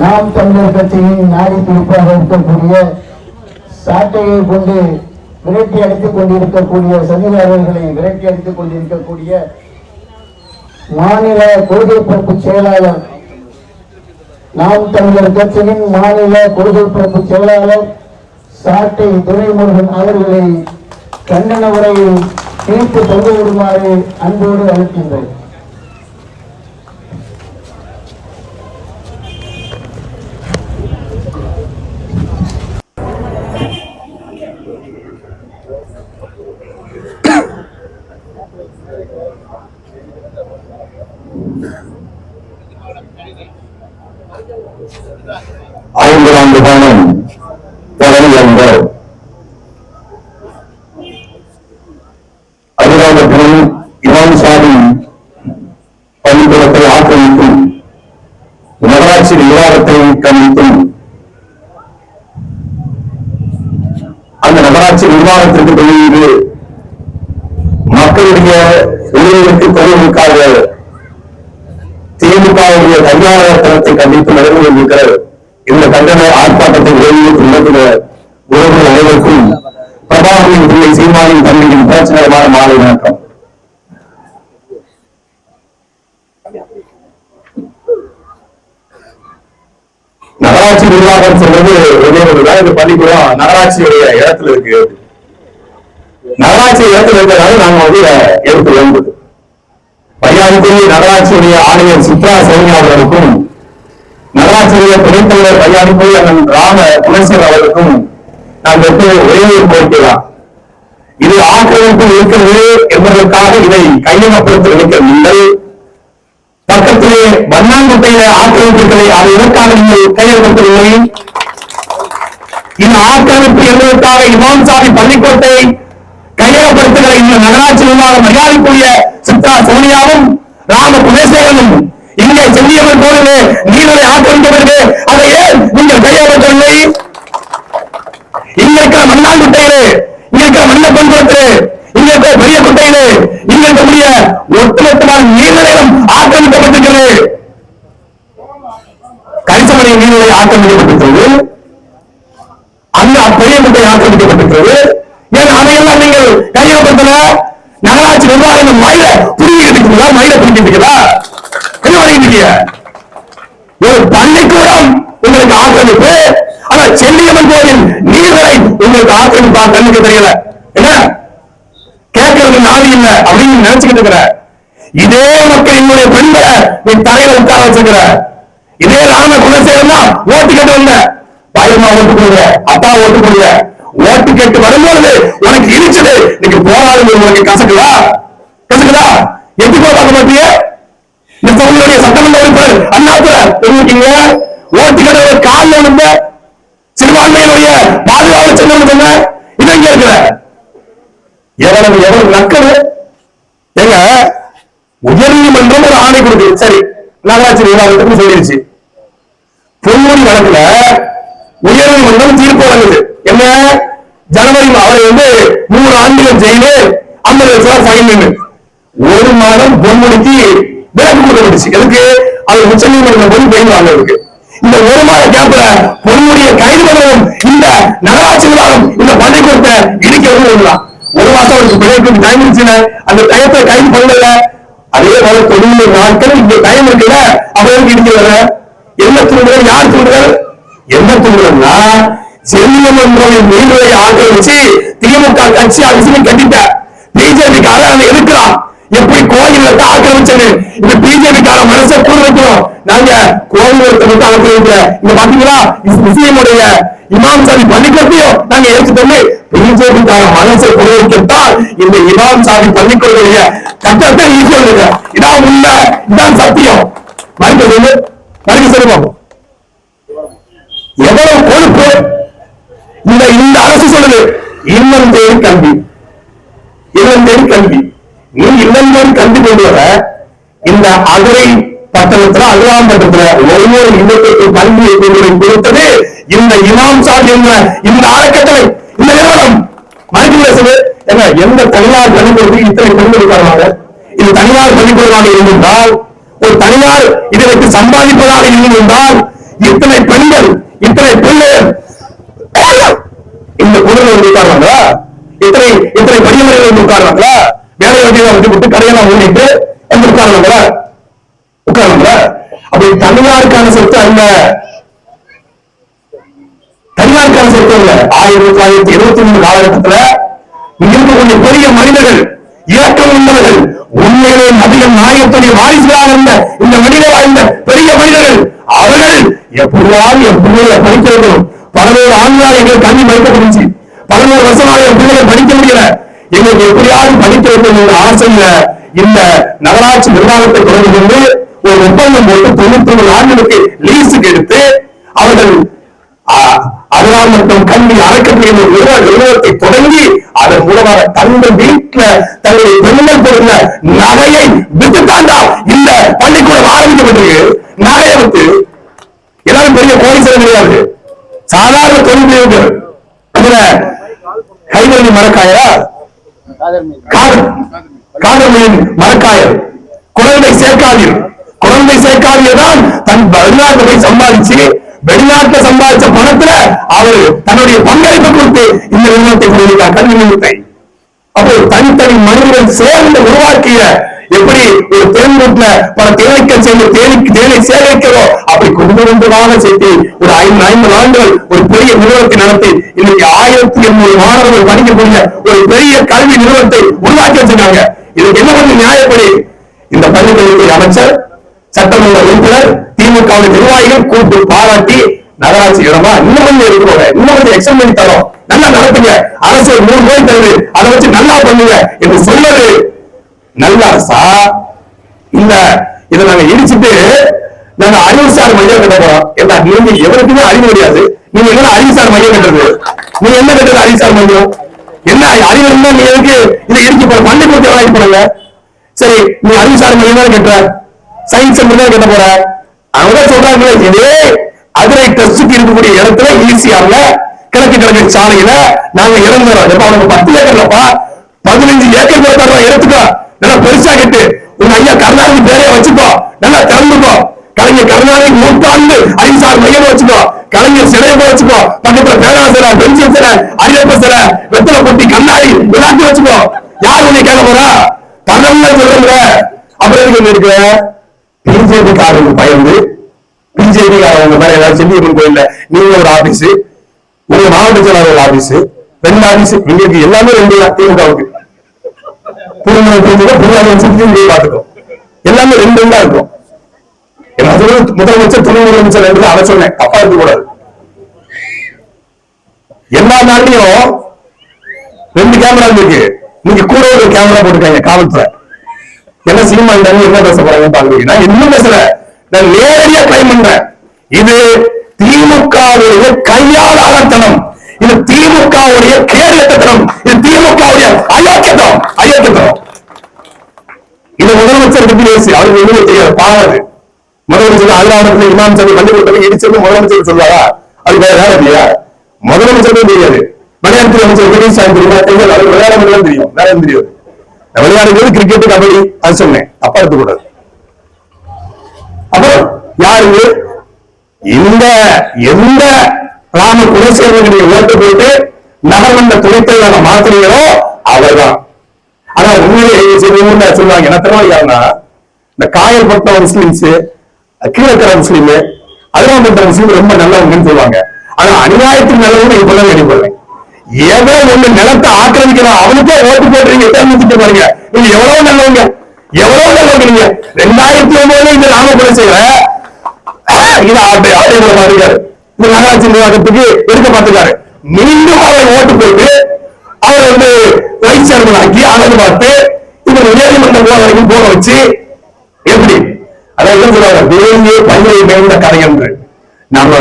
நாம் தமிழர் கட்சியின் நாடி குறிப்பாக இருக்கக்கூடிய சாட்டையை கொண்டு விரட்டி அடித்துக் கொண்டிருக்கக்கூடிய சதிகாரர்களை விரட்டி அடித்துக் கொண்டிருக்கக்கூடிய மாநில கொள்கை பரப்பு செயலாளர் நாம் தமிழர் கட்சியின் மாநில கொள்கை பரப்பு செயலாளர் சாட்டை துரைமுருகன் அவர்களை கண்டன உரையில் தீர்ப்பு தந்து விடுமாறு அன்போடு அழைக்கின்றேன். நகராட்சி நிர்வாகத்தை கவனிக்கும். அந்த நகராட்சி நிர்வாகத்திற்கு வெளியீடு மக்களுடைய உரிமைக்கு பொதுவுக்காக திமுகவுடைய கல்யாண தளத்தை கண்டித்து நடந்து கொண்டிருக்கிறது இந்த கண்டன ஆர்ப்பாட்டத்தை வெளியிட்டு நடத்தின உறவு அனைவருக்கும் பிரபாகரின் பிள்ளை சீமானின் தன்மையின் பிரச்சனையான மாலை வணக்கம். நகராட்சி நிர்வாகம் சொல்றது ஒரே ஒருதான் இந்த பள்ளிக்கூடம் நகராட்சியுடைய இடத்துல இருக்கு. நகராட்சி இடத்துல இருக்கிறதால நாங்க வந்து எடுத்து வேண்டுது பையானிக்குரிய நகராட்சியுடைய ஆணையர் சித்ரா சைனியா அவர்களுக்கும் நகராட்சியுடைய துணைத்தலைவர் தலைவர் அண்ணன் ராம குணசேகர் அவர்களுக்கும் நாங்கள் எப்போ ஒரே ஒரு கோரிக்கைதான் இது ஆக்கிரமிப்பு இருக்கிறது என்பதற்காக இதை கையகப்படுத்த நினைக்கிற நீங்கள் பக்கத்திலே வண்ணாங்குட்டையில ஆக்கிரமிப்புகளை அது எதற்காக நீங்கள் கையெழுத்தவில்லை இந்த ஆக்கிரமிப்பு என்பதற்காக இமாம் சாமி பள்ளிக்கோட்டை கையகப்படுத்துகிற இந்த நகராட்சி நிர்வாகம் மரியாதைக்குரிய சித்ரா சோனியாவும் ராம குணசேகரனும் இங்கே செல்லியவன் போலவே நீர்களை ஆக்கிரமிக்கப்படுது அதை ஏன் நீங்கள் கையகப்படுத்தவில்லை? இங்க இருக்கிற மண்ணாங்குட்டையிலே இங்க இருக்கிற மண்ணப்பன்குளத்திலே இங்க இருக்கிற பெரிய குட்டையிலே இங்க இருக்கக்கூடிய ஒட்டுமொத்தமான நீர்நிலைகளும் ஆக்கிரமிக்கப்பட்டிருக்கிறது. கரிசமணி நீர்நிலை ஆக்கிரமிக்கப்பட்டிருக்கிறது. அந்த பெரிய குட்டை ஆக்கிரமிக்கப்பட்டிருக்கிறது. ஏன் அதையெல்லாம் நீங்கள் கையகப்படுத்தல? நகராட்சி நிர்வாகம் மயில புரிஞ்சுக்கிட்டீங்களா மயில புரிஞ்சுக்கிட்டீங்களா என்ன வரைக்கிறீங்க ஒரு பள்ளிக்கூடம் உங்களுக்கு ஆக்கிரமிப்பு. ஆனா செல்லியம்மன் கோயில் நீர்நிலை உங்களுக்கு ஆக்கிரமிப்பா? கண்ணுக்கு தெரியல. என்ன? கேட்கறது இல்ல அப்படின்னு நினைச்சுக்கிட்டு இருக்கிற இதே மக்கள் என்னுடைய பெண்களை நீ தலையில உட்கார வச்சிருக்கிற இதே ராம குணசேகரம் தான் ஓட்டு கேட்டு வந்த பயமா ஓட்டு கொடுங்க அப்பா ஓட்டு கொடுங்க ஓட்டு கேட்டு வரும்போது உனக்கு இருச்சது நீங்க போராடுங்க உனக்கு கசக்குதா? கசக்குதா? எப்படி போய் பார்க்க மாட்டீங்க இந்த தொகுதியுடைய சட்டமன்ற உறுப்பினர் அண்ணாத்துல தெரிவிக்கீங்க ஓட்டு கேட்ட காலில் இருந்த சிறுபான்மையினுடைய பாதுகாப்பு செல்லும் சொன்ன இது இங்க இருக்கிற? எவ்வளவு எவ்வளவு நக்கல்? ஏங்க உயர்நீதிமன்றம் ஒரு ஆணை கொடுக்குது சரி நகராட்சி நிர்வாகத்துக்கு சொல்லிடுச்சு பொன்முடி வழக்குல உயர்நீதிமன்றம் தீர்ப்பு வழங்குது. என்ன? ஜனவரி அவரை வந்து மூணு ஆண்டுகள் ஜெயிலு ஐம்பது லட்சம் ரூபாய் ஃபைன் ஒரு மாதம் பொன்முடிக்கு விலக்கு கொடுக்கப்பட்டுச்சு. எதுக்கு? அவர் உச்ச நீதிமன்றம் போய் பெயின் வாங்குறதுக்கு. இந்த ஒரு மாத கேப்ல பொன்முடியை கைது பண்ணவும் இந்த நகராட்சி நிர்வாகம் இந்த பள்ளிக்கூடத்தை இடிக்கவும் விடலாம் ஒரு மாசம் அவருக்கு பிள்ளைக்கு டைம் இருந்துச்சுன்னு அந்த டயத்தை கைது பண்ணல. அதே போல தொண்ணூறு நாட்கள் இந்த டைம் இருக்குல்ல அவருக்கு இடிக்கல என்ன தூண்டுதல் யார் தூண்டுதல்? என்ன தூண்டுதல்னா செல்லியமன்றவின் நீர்நிலை ஆக்கிரமிச்சு திமுக கட்சி அரசு கட்டிட்ட பிஜேபி காரன் அதை எதிர்க்கிறான் எப்படி கோயிலத்தை ஆக்கிரமிச்சது இந்த பிஜேபி கார மனசை கூறுவோம் வைக்கிறோம் நாங்க கோயிலத்தை மட்டும் ஆக்கிரமிக்கல இங்க பாத்தீங்களா? முஸ்லீமுடைய இமாம் சாமி பள்ளிக்கட்டையும் நாங்க எடுத்துட்டு பிஜேபி மனசை புரிவிக்கத்தான் இந்த இமாம் சாமி பள்ளிக்கூடத்துடைய கட்டத்தை நீ சொல்லுங்க இதான் உண்மை இதான் சத்தியம். மறுக்க சொல்லு மறுக்க சொல்லுவோம். எவ்வளவு பொறுப்பு? இந்த இந்த அரசு சொல்லுது இன்னும் தேடி கல்வி இன்னும் தேடி கல்வி நீ இன்னும் தேடி கல்வி கொண்டு வர இந்த அகரை பட்டணத்துல அகலாம் பட்டணத்துல ஒவ்வொரு இல்லத்திற்கு கல்வியை கொடுத்தது இந்த இமாம் சார் என்ற இந்த அறக்கட்டளை. பேசுது. ஏங்க எந்த தனியார் பள்ளிக்கூடத்தில் இத்தனை பெண்கள் இருக்காங்க? இது தனியார் பள்ளிக்கூடமாக இருந்திருந்தால் ஒரு தனியார் இதை வைத்து சம்பாதிப்பதாக இருந்திருந்தால் இத்தனை பெண்கள் இத்தனை பிள்ளைகள் இந்த குழுவில் வந்து உட்கார்றாங்களா? இத்தனை இத்தனை பணியாளர்கள் வந்து உட்கார்றாங்களா? வேலை வகையெல்லாம் வந்து விட்டு கடையெல்லாம் ஓடிட்டு வந்து உட்கார்றாங்களா? உட்கார்றாங்களா? அப்படி தனியாருக்கான சொத்து அல்ல. தனியாருக்கான சொத்து இல்ல ஆயிரத்தி தொள்ளாயிரத்தி எழுபத்தி மூணு காலகட்டத்துல இங்க இருக்கக்கூடிய பெரிய மனிதர்கள் இலக்கம் உள்ளவர்கள் உண்மையிலே நபிகள் நாயத்துடைய வாரிசுகளாக இருந்த இந்த மனித வாழ்ந்த பெரிய மனிதர்கள் அவர்கள் எப்படியாவது என் பிள்ளைகளை படிக்க வேண்டும் பலவேறு ஆண்களால் எங்களுக்கு கல்வி மறுக்கப்பட்டுச்சு பதினோரு வருஷமாக என் பிள்ளைகளை படிக்க முடியல. எங்களுக்கு எப்படியாவது படிக்க வேண்டும் என்ற ஆசையில இந்த நகராட்சி நிர்வாகத்தை தொடர்பு கொண்டு ஒரு ஒப்பந்தம் போட்டு தொண்ணூத்தி ஒன்பது ஆண்டுகளுக்கு லீஸுக்கு எடுத்து அவர்கள் அதனால் மட்டும் கல்வி அறக்கட்டளை நிறுவனத்தை தொடங்கி அதன் மூலமாக தங்கள் வீட்டுல தங்களுடைய பெண்கள் கொடுத்த நகையை விட்டுத்தாண்டா இந்த பள்ளிக்கூடம் ஆரம்பிக்கப்பட்டிருக்கு நகையை விட்டு எல்லாரும் பெரிய கோடீஸ்வரர் கிடையாது சாதாரண தொழில் புரியுங்கள் கைவழி மரக்காயா? காதல். காதல் மரக்காயர் குழந்தை சேர்க்காதீர். குழந்தை சேர்க்காதீர் தான் தன் வெளிநாட்டு போய் சம்பாதிச்சு வெளிநாட்டுல சம்பாதிச்ச பணத்துல அவர் தன்னுடைய பங்களிப்பு கொடுத்து இந்த நிறுவனத்தை கொண்டிருக்கார் கல்வி நிறுவனத்தை அப்போ தனித்தனி மனிதர்கள் சேர்ந்து உருவாக்கிய எப்படி ஒரு தேன்கூட்டுல பல தேனைக்கள் சேர்ந்து தேனி தேனை சேகரிக்கிறோம் அப்படி கொஞ்சம் கொஞ்சமாக சேர்த்து ஒரு ஐந்து ஐம்பது ஆண்டுகள் ஒரு பெரிய நிறுவனத்தை நடத்தி இன்னைக்கு ஆயிரத்தி எண்ணூறு மாணவர்கள் படிக்கக்கூடிய ஒரு பெரிய கல்வி நிறுவனத்தை உருவாக்கி வச்சிருக்காங்க. இதுக்கு என்ன பண்ணி நியாயப்படி? இந்த பள்ளிக்கல்வித்துறை அமைச்சர் சட்டமன்ற உறுப்பினர் திமுக நிர்வாகிகள் கூட்டு பாராட்டி நகராட்சி இடமா இன்னும் கொஞ்சம் இருக்கிறோங்க இன்னும் கொஞ்சம் எக்ஸ்டன் பண்ணி தரோம் நல்லா நடத்துங்க. அரசு ஒரு மூணு கோடி தருது அதை வச்சு நல்லா பண்ணுங்க. என்று சொல்வது நல்ல அரசா இல்ல. இதை நாங்க இடிச்சுட்டு நாங்க அறிவுசார் மையம் கட்ட போறோம். ஏன்னா நீங்க எவருக்குமே அறிவு கிடையாது. நீங்க என்ன அறிவுசார் மையம் கட்டுறது? நீங்க என்ன கட்டுறது அறிவுசார் மையம்? என்ன அறிவு இருந்தா நீ எதுக்கு இதை இடிச்சு போற? பள்ளிக்கூடத்தை வாங்கி போடுங்க சரி நீ அறிவுசார் மையம் தான் கட்டுற? சயின்ஸ் மட்டும் கட்ட போற? அவங்க சொல்றாங்க இதே மதுரை டெஸ்டுக்கு இருக்கக்கூடிய இடத்துல ஈசிஆர்ல கிழக்கு கிழக்கு சாலையில நாங்க இறந்துறோம் எப்ப அவங்க பத்து ஏக்கர்லப்பா பதினஞ்சு ஏக்கர் தரோம் எடுத்துக்கோ. நல்லா பெருசா கட்டு. உங்க ஐயா கருணாநிதி பேரைய வச்சுக்கோ. நல்லா திறந்துக்கோ கலைஞர் கருணாநிதி நூற்றாண்டு அறிவுசார் மையம் வச்சுக்கோ. கலைஞர் சிலையை போய் வச்சுக்கோ. பக்கத்துல பேராசில பென்சில் சிலை ஐயப்ப சிலை வெத்தலை பொட்டி கண்ணாடி எல்லாத்தையும் வச்சுக்கோ. யார் உன்னை கேட்க போறா? தமிழ்ல சொல்லுங்க. அப்புறம் எதுக்கு வந்து பிஜேபி காரங்க பயந்து பிஜேபி அவங்க மேல ஏதாவது செல்லியம்மன் கோயில்ல நீங்க ஒரு ஆபீஸ் உங்க மாவட்ட செயலாளர் ஆபீஸ் ரெண்டு ஆபீஸ் எங்களுக்கு எல்லாமே ரெண்டு திமுகவுக்கு. புதுமணம் புரிஞ்சுக்கோ புதுமணம் சுற்றி பார்த்துக்கோ எல்லாமே ரெண்டு ரெண்டா இருக்கும். எல்லாத்துக்கும் முதலமைச்சர் துணை முதலமைச்சர் என்று அதை சொன்னேன். தப்பா இருக்க கூடாது. எல்லா நாட்டிலையும் ரெண்டு கேமரா இருக்கு. நீங்க கூட ஒரு கேமரா போட்டுருக்காங்க காவல்துறை. என்ன சினிமா இருந்தாலும் என்ன பேச போறாங்க பாக்குறீங்கன்னா இன்னும் பேசல. நான் நேரடியா கிளைம் பண்றேன். இது திமுகவுடைய கையாளாளத்தனம் இது திமுகவுடைய கேரளத்தனம் இது திமுகவுடைய அயோக்கியத்தனம் அயோக்கியத்தனம் இது முதலமைச்சர் பத்தி பேசி அவருக்கு எதுவும் தெரியாது. பாவாது முதலமைச்சர் அலுவலகத்தில் இமாம் சபை பள்ளிக்கூடத்தில் இடிச்சது முதலமைச்சர் சொல்வாரா அது வேற வேலை இல்லையா? முதலமைச்சருக்கும் தெரியாது. விளையாட்டு அமைச்சர் கணேசாமி தெரியுமா? தெரியாது. அவர் விளையாட முடியாது தெரியும். வேற தெரியாது. விளையாடுறது கிரிக்கெட் கபடி அது சொன்னேன். அப்பா எடுத்துக்கூடாது அப்புறம் யாரு? இந்த எந்த ராம குலசேகரனுடைய ஓட்டு போட்டு நகர்மன்ற துணைத்தலைவரை மாத்துறீங்களோ அவர்தான். ஆனா உண்மையிலே சொல்லுவாங்க? என்ன தெரியுமா இந்த காயல்பட்ட முஸ்லிம்ஸ் கீழக்கிற முஸ்லீம் அதிராமப்பட்ட முஸ்லீம் ரொம்ப நல்லவங்கன்னு சொல்லுவாங்க. ஆனா அநியாயத்தின் நல்லவங்க இப்பதான் வெளிப்படுறேன் ஏதோ ஒண்ணு நிலத்தை ஆக்கிரமிக்கிறான் அவனுக்கே ஓட்டு போட்டுறீங்க தேர்ந்தெடுத்து பாருங்க. நீங்க எவ்வளவு நல்லவங்க? எவ்வளவு நல்லவங்க நீங்க? ரெண்டாயிரத்தி ஒன்பதுல இந்த ராம குலசேகர இது அப்படி அப்படிங்கிற மாதிரி இந்த நகராட்சி நிர்வாகத்துக்கு எடுக்க பார்த்துக்காரு மீண்டும் அவர் ஓட்டு போட்டு அவர் வந்து வைஸ் சேர்மன் ஆக்கி அழகு பார்த்து இவர் உயர்நீதிமன்றம் போற வரைக்கும் போக வச்சு எப்படி? அதான் என்ன சொல்றாங்க வேலியே பயிரை மேய்ந்த கதை என்று நம்ம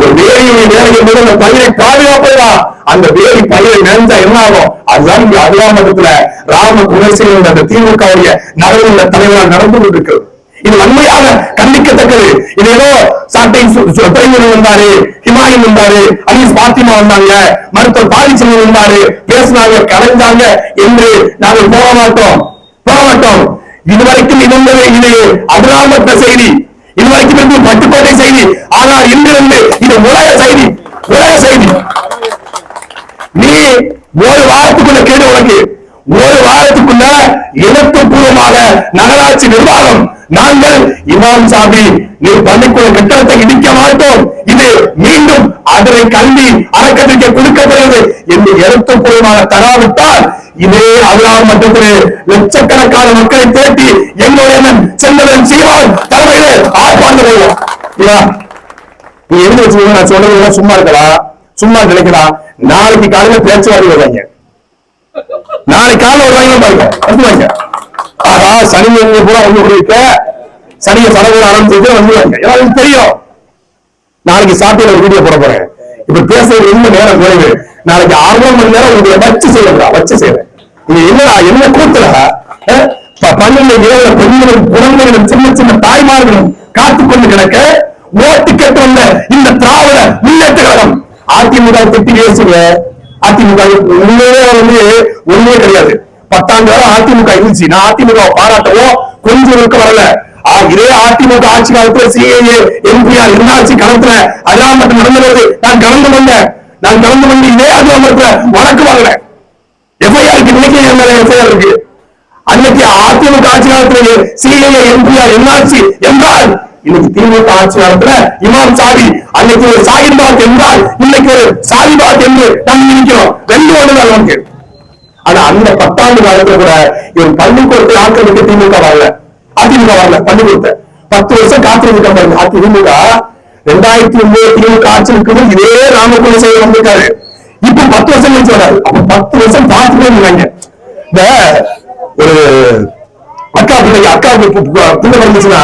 ஒரு வேலையை நேரம் போது அந்த பயிரை பாதுகாப்பதா அந்த வேலை பயிரை மேய்ந்தா என்ன ஆகும் அதுதான் இங்க அதிகாமட்டத்துல ராம குணசேகரன் அந்த திமுகவுடைய நகரில் தலைவரால் நடந்து கொண்டிருக்கிறது இது உண்மையாக கண்டிக்கத்தக்கது. இது ஏதோ சாட்டை துறைமுறை வந்தாரு ஹிமாயின் வந்தாரு அனீஸ் பாத்திமா வந்தாங்க மருத்துவர் பாலிச்சந்திரன் வந்தாரு பேசினாங்க கலைஞ்சாங்க என்று நாங்கள் போக மாட்டோம். போக மாட்டோம். இதுவரைக்கும் இருந்தது இது அதிராமத்த செய்தி. இதுவரைக்கும் இருந்து பட்டுக்கோட்டை செய்தி. ஆனால் இன்று இது உலக செய்தி. உலக செய்தி. நீ ஒரு வாரத்துக்குள்ள கேடு உனக்கு ஒரு வாரத்துக்குள்ள எழுத்துப்பூர்வமாக நகராட்சி நிர்வாகம். நாங்கள் இமாம் சாமி நீ பள்ளிக்கூட கட்டணத்தை இடிக்க மாட்டோம். இது மீண்டும் அதனை கல்வி அறக்கட்டளைக்கு கொடுக்கப்படுகிறது என்று எழுத்துப்பூர்வமாக தராவிட்டால் இதே அபிராம மட்டத்திலே லட்சக்கணக்கான மக்களை திரட்டி எங்களுடைய செல்வதன் சீமான் தலைமையிலே ஆர்ப்பாட்டம் செய்வோம். நீ எழுதி வச்சுக்கோங்க நான் சொல்றது சும்மா இருக்கலாம் சும்மா நினைக்கலாம் நாளைக்கு காலையில பேச்சுவார்த்தை வருவாங்க. நாளைக்கு காலையில வருவாங்க பாருங்க. வந்துவாங்க சனி கூட பூரா வந்து இருக்க? சனிய சடங்குகள் ஆரம்பிச்சு வந்துருவாங்க எல்லாருக்கும் தெரியும். நாளைக்கு சாப்பிட்டு ஒரு வீடியோ போட போறேன். இப்ப பேசுறது என்ன நேரம் குறைவு. நாளைக்கு ஆறு மணி நேரம் உங்களை வச்சு செய்யறா வச்சு செய்யறேன். நீங்க என்னடா என்ன கூத்துல பன்னெண்டு ஏழு பெண்களும் குழந்தைகளும் சின்ன சின்ன தாய்மார்களும் காத்துக்கொண்டு கிடக்க ஓட்டு கேட்டு வந்த இந்த திராவிட முன்னேற்ற கழகம். அதிமுக திட்டி பேசுங்க. அதிமுக உண்மையிலே வந்து ஒண்ணுமே கிடையாது. பத்தாண்டு காலம் அதிமுக இருந்துச்சு நான் அதிமுக பாராட்டவோ கொஞ்சம் இருக்க வரல இதே அதிமுக ஆட்சி காலத்துல சிஏஏ எம்பிஆர் இருந்தாட்சி காலத்துல அல்லாமட்டம் நடந்தது. நான் கலந்து வந்தேன் நான் கலந்து வந்து இதே அல்லாமட்டத்துல வழக்கு வாங்கினேன். எஃப்ஐஆர் இன்னைக்கு என் மேல எஃப்ஐஆர் இருக்கு. அன்னைக்கு அதிமுக ஆட்சி காலத்துல சிஏஏ எம்பிஆர் என்னாச்சு என்றால் இன்னைக்கு திமுக ஆட்சி காலத்துல இமாம் சாதி அன்னைக்கு ஒரு சாகின் என்றால் இன்னைக்கு ஒரு சாதிபாத் என்று நாம் நினைக்கிறோம். ரெண்டு ஒண்ணுதான் நமக்கு. ஆனா அந்த பத்தாண்டு காலத்துல கூட இவன் பள்ளிக்கூடத்தை ஆக்கிரமிக்க திமுக வரல. அதிமுக வரல பள்ளிக்கூடத்தை பத்து வருஷம் காத்திருக்க பாருங்க அதிமுக ரெண்டாயிரத்தி ஒன்பது திமுக ஆட்சி இருக்கும்போது இதே ராமகுல செய்ய வந்திருக்காரு. இப்ப பத்து வருஷம் கழிச்சு வராரு. அப்ப பத்து வருஷம் பார்த்துட்டே இருந்தாங்க இந்த ஒரு அக்கா பிள்ளை அக்கா பிள்ளை வந்துச்சுன்னா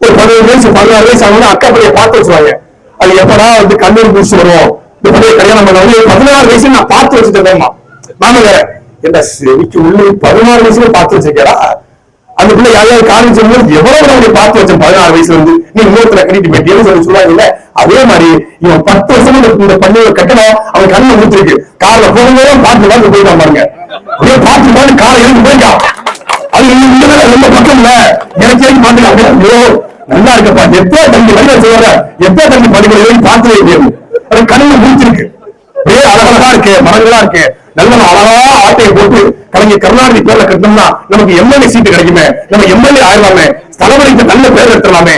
ஒரு பதினேழு வயசு பதினாறு வயசு ஆகணும் அக்கா பிள்ளைய பார்த்து வச்சுருவாங்க. அது எப்படா வந்து கண்ணூர் பூசி வரும்? இந்த பிள்ளைய கல்யாணம் பண்ண பதினாறு வயசு நான் பார்த்து வச்சுட்டேன் மாமா வேற என்ன செவிக்கு உள்ளே பதினாறு வயசுல பார்த்து வச்சிருக்கா அந்த பிள்ளை யாரையாவது காரணம் சொல்லும்போது எவ்வளவு நம்ம பார்த்து வச்சேன் பதினாறு வயசுல இருந்து? நீ இன்னொருத்தர கட்டிட்டு போயிட்டேன்னு சொல்லி சொல்லுவாங்கல்ல அதே மாதிரி இவன் பத்து வருஷமா இந்த- பள்ளியோட கட்டணம் அவன் கண்ணில் ஊத்திருக்கு. கார்ல போகும்போது பார்த்து பார்த்து போயிட்டான் பாருங்க. அப்படியே பார்த்து பார்த்து காரை எழுந்து போயிட்டான். அது இன்னும் ரொம்ப பக்கம் இல்ல. எனக்கு ஏன் பாத்துக்க நல்லா இருக்கப்பா. எப்போ தம்பி நல்லா சொல்ற எப்போ தம்பி படிக்கிறேன் பார்த்து வைக்கணும்? அது கண்ணில் ஊத்திருக்கு. ஏ அழகழகா இருக்கு மரங்களா இருக்கு. நல்ல அழகா ஆட்டையை போட்டு கலைஞர் கருணாநிதி பேர்ல கட்டணும்னா நமக்கு எம்எல்ஏ சீட்டு கிடைக்குமே. நம்ம எம்எல்ஏ ஆயிடலாமே. தலைவலிக்கு நல்ல பேர் எடுத்துடலாமே.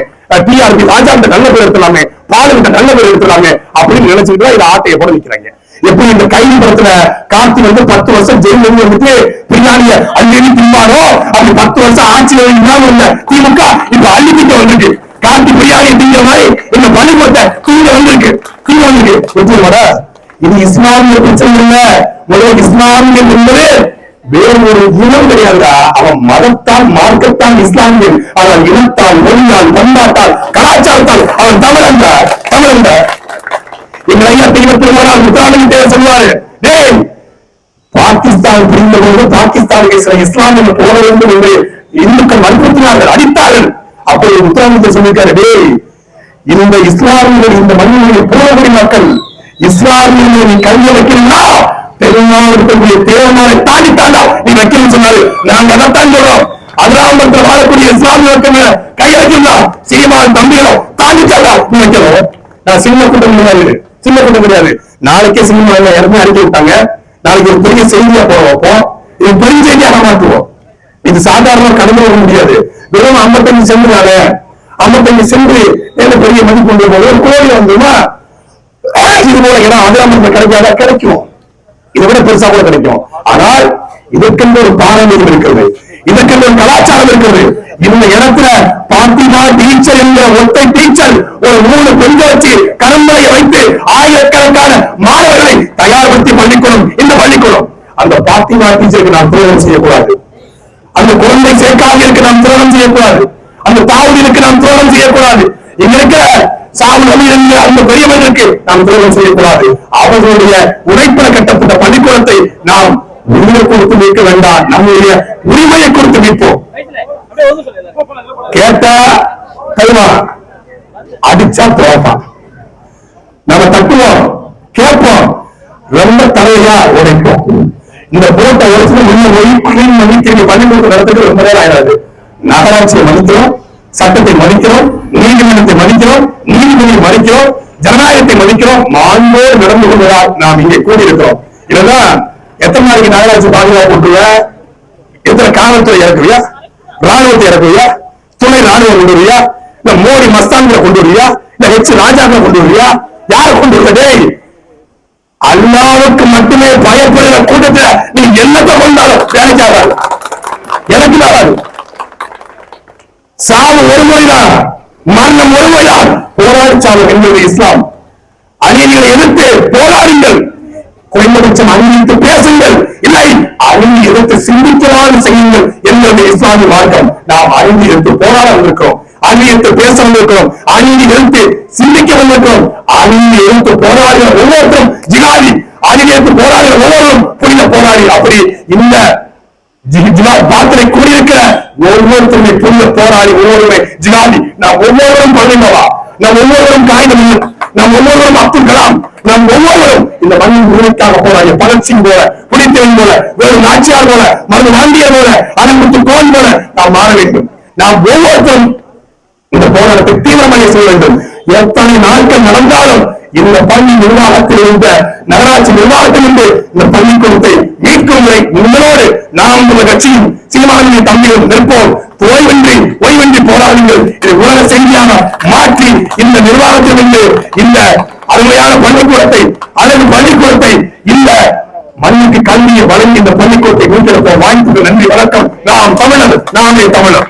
டிஆர்பி ராஜா நல்ல பேர் எடுத்துடலாமே. பாலுகிட்ட நல்ல பேர் எடுத்துடலாமே. அப்படின்னு நினைச்சுக்கிட்டு இந்த ஆட்டையை போட நிக்கிறாங்க. எப்படி இந்த கைதி படத்துல கார்த்தி வந்து பத்து வருஷம் ஜெயில இருந்து வந்துட்டு பின்னாடிய அள்ளி திம்பாரோ அப்படி பத்து வருஷம் ஆட்சியில இல்லாம இல்ல திமுக இப்ப அள்ளிக்கிட்ட வந்துட்டு வந்திருக்கு. கார்த்தி பிரியாணி திங்கிற மாதிரி இந்த பள்ளிக்கூடத்தை தூங்க வந்திருக்கு. தூங்க வந்திருக்கு. எப்படி வர? இது இஸ்லாமிய பிரச்சனை இல்ல. முதல் இஸ்லாமியன் என்பது வேறு ஒரு இனம் கிடையாதுடா. அவன் மதத்தால் மார்க்கத்தால் இஸ்லாமியன். அவன் இனத்தால் மொழியால் பண்பாட்டால் கலாச்சாரத்தால் அவன் தமிழன்டா தமிழன்டா எங்க ஐயா தெய்வ திருமணம் முத்தாமின் பேர் சொல்லுவாரு. டேய் பாகிஸ்தான் பிரிந்த போது பாகிஸ்தானுக்கு சில இஸ்லாமிய போட வேண்டும் என்று இந்துக்கள் வற்புறுத்தினார்கள் அடித்தார்கள். அப்படி முத்தாமின் சொல்லியிருக்காரு டேய் இந்த இஸ்லாமியர்கள் இந்த மண்ணினுடைய பூர்வகுடி மக்கள் இஸ்லாமியர்கள் நீ கல்வி வைக்கணும்னா பெருமாள் இருக்கக்கூடிய தாண்டி தாண்டா நீ வைக்கணும்னு சொன்னாரு. நாங்க அதைத்தான் சொல்றோம். அகிராமத்தில் வாழக்கூடிய இஸ்லாமிய மக்கள் கை வைக்கலாம் சீமான் தம்பிகளும் தாண்டி தாண்டா நீ வைக்கணும். நான் சினிமா கூட்டம் கிடையாது சினிமா கூட்டம் கிடையாது நாளைக்கே சினிமா இறந்து அனுப்பி விட்டாங்க. நாளைக்கு ஒரு பெரிய செய்தியா போவோம் வைப்போம். இது பெரிய செய்தியாக மாற்றுவோம். இது சாதாரண கடந்து வர முடியாது. வெறும் ஐம்பத்தஞ்சு சென்றுனால ஐம்பத்தஞ்சு சென்று என்ன பெரிய மதிப்பு கொண்டு போது ஒரு கோடி வந்தோம்னா இது போல ஏன்னா அதிராமத்தில் கிடைக்காத? கிடைக்கும். இதை விட பெருசா கூட கிடைக்கும். ஆனால் இதற்கென்று ஒரு பாரம்பரியம் இருக்கிறது. இதற்கென்று ஒரு கலாச்சாரம் இருக்கிறது. இந்த இடத்துல பாத்திமா டீச்சர் என்ற ஒற்றை டீச்சர் ஒரு மூணு பெண்கள் வச்சு கரும்பலையை வைத்து ஆயிரக்கணக்கான மாணவர்களை தயார்படுத்தி பள்ளிக்கூடம் இந்த பள்ளிக்கூடம். அந்த பாத்திமா டீச்சருக்கு நாம் திருமணம் செய்யக்கூடாது. அந்த குழந்தை சேர்க்காவிற்கு நாம் திருமணம் செய்யக்கூடாது. அந்த தாய்விற்கு நாம் திருமணம் செய்யக்கூடாது. இங்க இருக்கிற சாவு நபியிலிருந்து அந்த பெரியவர்களுக்கு நாம் திருமணம் செய்யக்கூடாது. அவர்களுடைய உழைப்பில கட்டப்பட்ட பள்ளிக்கூடத்தை நாம் உரிமை கொடுத்து வைக்க வேண்டாம். நம்முடைய உரிமையை கொடுத்து வைப்போம் கேட்டா கைமா அடிச்சா துறப்பான் நம்ம தட்டுவோம் கேட்போம். ரொம்ப தலையா உடைப்போம். இந்த போட்டை சில முன்ன போய் கிளீன் பண்ணி திரும்பி பள்ளிக்கூடத்தை நடத்துக்கு ரொம்ப நேரம் ஆயிடாது. நகராட்சியை மதிக்கிறோம் சட்டத்தை மதிக்கிறோம் நீதிமன்றத்தை மதிக்கிறோம் நீதிபதியை மதிக்கிறோம் ஜனநாயகத்தை மதிக்கிறோம். மாண்போடு நடந்து கொள்வதால் நாம் இங்கே கூடியிருக்கிறோம் இதுதான் எத்தனை நாளைக்கு நகராட்சி பாதுகாப்பு விட்டுருவ எத்தனை காவல்துறை இறக்குவியா ராணுவத்தை இறக்குவியா துணை ராணுவம் கொண்டு வருவியா இல்ல மோடி மஸ்தான்களை கொண்டு வருவியா இல்ல ஹெச் ராஜாக்களை கொண்டு வருவியா யாரை கொண்டு வருவ அல்லாவுக்கு மட்டுமே பயப்படுகிற கூட்டத்துல நீ என்னத்தை கொண்டாலும் வேலைக்கு ஆகாது. எனக்கு ஆகாது. சாவு ஒரு முறைதான். மரணம் ஒரு முறைதான். போராடி சாவு என்பது இஸ்லாம். அநீதிகளை எதிர்த்து போராடுங்கள். குறைந்தபட்சம் அநீதித்து பேசுங்கள். இல்லை அநீதி எதிர்த்து சிந்திக்கவாறு செய்யுங்கள் என்பது இஸ்லாமிய மார்க்கம். நாம் அநீதி எதிர்த்து போராட வந்திருக்கிறோம். அநீதி பேச வந்திருக்கிறோம். அநீதி எதிர்த்து சிந்திக்க வந்திருக்கிறோம். அநீதி எதிர்த்து போராடுகிற ஒவ்வொருத்தரும் ஜிகாதி அநீதி எதிர்த்து போராடுகிற ஒவ்வொருவரும் புனித போராடி அப்படி இந்த பாத்திரை கூடியிருக்கிற ஒவ்வொருத்தருமே புரிய போராடி ஒவ்வொருமே ஜிகாதி நாம் ஒவ்வொருவரும் பழந்தவா நாம் ஒவ்வொருவரும் காகிதம் நாம் ஒவ்வொருவரும் அப்துல் கலாம் நாம் ஒவ்வொருவரும் இந்த மண்ணின் உரிமைக்காக போராடிய பகத்சிங் போல புலித்தேவன் போல வெறும் நாச்சியார் போல மருந்து வாண்டியர் போல அனங்குத்து கோன் போல நாம் மாற வேண்டும். நாம் ஒவ்வொருத்தரும் இந்த போராட்டத்தை தீவிரமாக செய்ய வேண்டும். எத்தனை நாட்கள் நடந்தாலும் இந்த பள்ளி நிர்வாகத்தில் இருந்த நகராட்சி நிர்வாகத்தில் இருந்து இந்த பள்ளிக்கூடத்தை மீட்கும் வரை உங்களோடு நாம் உங்கள் கட்சியும் சீமானியின் தம்பியும் நிற்போம். ஓய்வின்றி ஓய்வின்றி போராடுங்கள் இதை உலக செய்தியாக மாற்றி இந்த நிர்வாகத்திலிருந்து இந்த அருமையான பள்ளிக்கூடத்தை அழகு பள்ளிக்கூடத்தை இந்த மண்ணுக்கு கல்வியை வழங்கி இந்த பள்ளிக்கூடத்தை மீட்டெடுப்போம் வாய்ப்புக்கு நன்றி வணக்கம். நாம் தமிழர் நாமே தமிழர்.